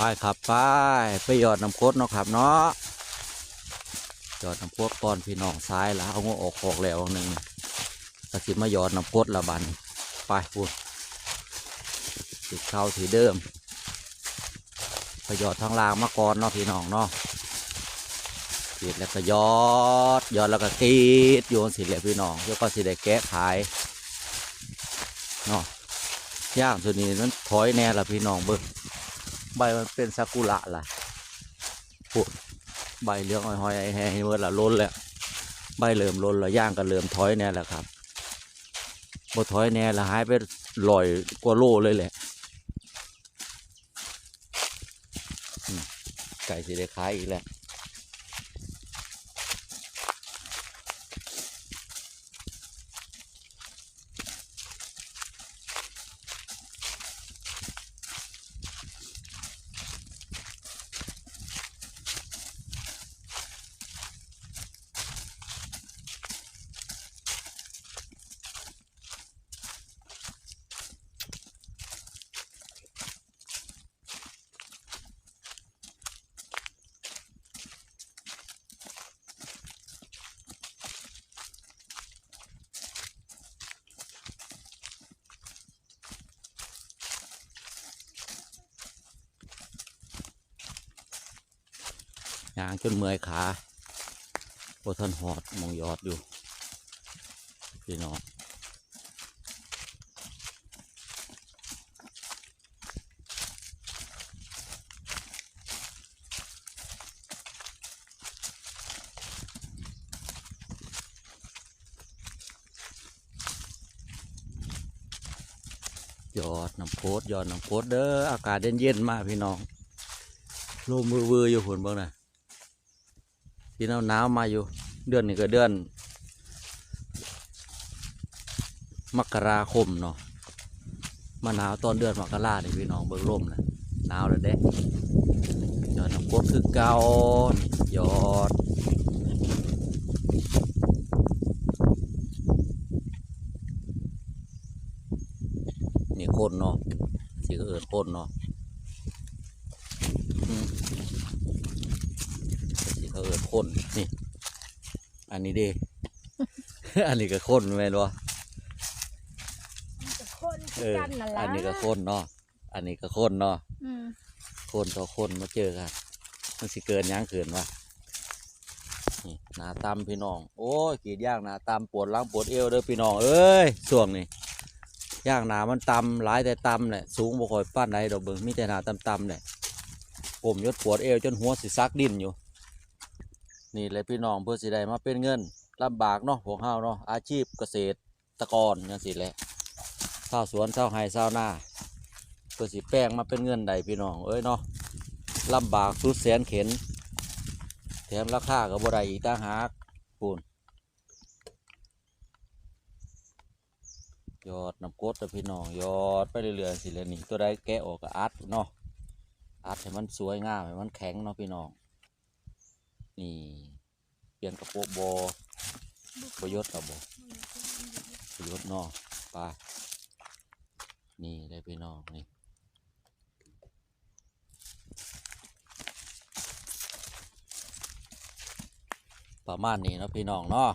ไปครับไปไปหยอดน้ำโคตรเนาะครับเนาะหยอดน้ำโคตรก่อนพี่น้องซ้ายแล้วเอางอออกออกแล้วหนึ่งกระสิมาหยอดน้ำโคตรละบันไปพูดติดเข้าถือเดิมไปยอดทางล่างมาก่อนเนาะพี่น้องเนาะกรีดแล้วก็ยอดยอดแล้วก็กรีดโยนสิเหลยพี่น้องแล้วก็สิได้แกะขายเนาะย่างตัวนี้นั้นถอยแน่ละพี่น้องเบิ่ง ใบมันเป็นซากุระล่ะปุ๊ใบเหลืองหอยๆไอ้แห้งเมื่อละล้นแล้วใบเหลิมล้นแล้วย่างก็เหลิมถอยแน่แหละครับบ่ถอยแน่ละหายไปลอยกว่าโลเลยแหละไก่สีได้ขายอีกแล้ว ย่างจนเมื่อยขาโอทันหอดมองยอดอยู่ พี่น้องยอดน้ำโคตรยอดน้ำโคตรเด้ออากาศเย็นๆมากพี่น้องลมมือวืออยู่หุ่นบ้างนะ พี่น้องหนาวมาอยู่ เดือนนี้ก็เดือน มกราคมเนาะมาหนาวตอนเดือนมกราเนี่พี่น้องเบิ่งลมนะหนาวแล้วเด้ยอดน้ำโคตรคือเก่าหยอดนี่โคนเนาะสีก็เอิดโคนเนาะอืมสี เขาเอิดโคนนี่ อันนี้เด้ อันนี้ก็โคนแม่นวะคนเอคืออกันนั่นล่ะอันนี้ก็โคนเนาะอันนี้ก็โคนเนาะอืมโคนต่อโคนมาเจอกันมันสิเกินหยังเกินวะนี่หนาตำพี่น้อง โอ้ยกรีดย่างหนาตำปวดหลังปวดเอวเด้อพี่น้องเอ้ยส่วงนี้ย่างหนามันตำหลายแต่ตำเนี่ยสูงบ่ค่อยป้านใดดอกเบิ่งมีแต่หนาตำตำเนี่ยผมยศปวดเอวจนหัวสิซักดินอยู่ นี่เลยพี่น้องเพื่อสิได้มาเป็นเงินลำบากเนาะพวกเฮาเนาะอาชีพเกษตรตะกรจังสิแหละข้าวสวนข้าวไร่ข้าวนาเพื่อสิแป้งมาเป็นเงินใดพี่น้องเอ้ยเนาะลำบากสุดแสนเข็นแถมราคาก็บ่ได้อีกต่างหากปูนยอดน้ำกดแต่พี่น้องยอดไปเรื่อยๆสิเลยนี่ตัวใดแกะออกก็อัดเนาะอัดให้มันสวยงามให้มันแข็งเนาะพี่น้อง นี่เปลี่ยนกระโปรงโบบยศกับโบบยชน์นาะไปนี่ได้พี่น้องนี่ประมาณนี้เนาะพี่น้องเนาะ